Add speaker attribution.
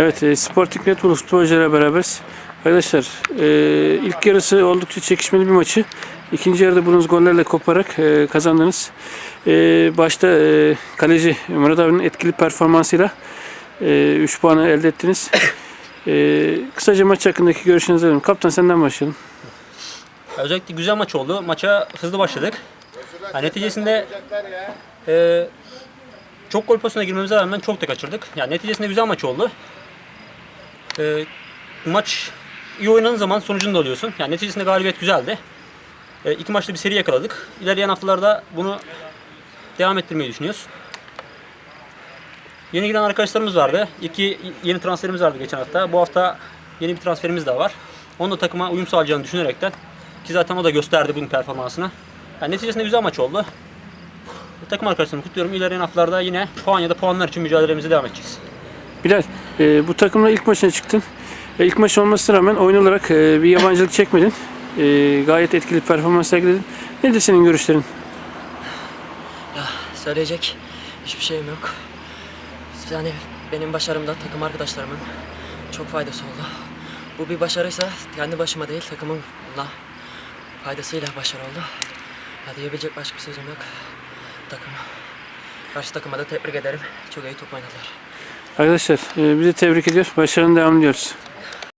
Speaker 1: Evet, e, Sporting Bull futbolcularıyla beraberiz. Arkadaşlar, e, ilk yarısı oldukça çekişmeli bir maçı. İkinci yarıda bulunuz gollerle koparak e, kazandınız. E, başta e, kaleci Murat abinin etkili performansıyla 3 puanı elde ettiniz. E, kısaca maç hakkındaki görüşlerinizi alalım. Kaptan senden başlayalım.
Speaker 2: Özellikle güzel maç oldu. Maça hızlı başladık. Yani neticesinde e, çok gol pozisyonuna girmemize rağmen çok da kaçırdık. Yani neticesinde güzel maç oldu. E, maç iyi oynadığın zaman sonucunu da alıyorsun. Yani neticesinde galibiyet güzeldi. E, iki maçta bir seri yakaladık. İlerleyen haftalarda bunu devam ettirmeyi düşünüyoruz. Yeni giren arkadaşlarımız vardı. İki yeni transferimiz vardı geçen hafta. Bu hafta yeni bir transferimiz daha var. Onu da takıma uyum sağlayacağını düşünerekten ki zaten o da gösterdi bunun performansını. Yani neticesinde güzel maç oldu. Takım arkadaşlarımı kutluyorum. İlerleyen haftalarda yine puan ya da puanlar için mücadelemize devam edeceğiz.
Speaker 1: Bilal, e, bu takımla ilk maçına çıktın. E, ilk maç olmasına rağmen oyun olarak e, bir yabancılık çekmedin. E, gayet etkili performans sergiledin. Nedir senin görüşlerin?
Speaker 3: Ya söyleyecek hiçbir şeyim yok. Yani benim başarımda takım arkadaşlarımın çok faydası oldu. Bu bir başarıysa kendi başıma değil takımın da faydasıyla başarı oldu. Ya diyebilecek başka bir sözüm yok. Takım. Karşı takıma da tebrik ederim. Çok iyi top oynadılar.
Speaker 1: Arkadaşlar, e, bizi tebrik ediyor. Başarının devamını diliyoruz.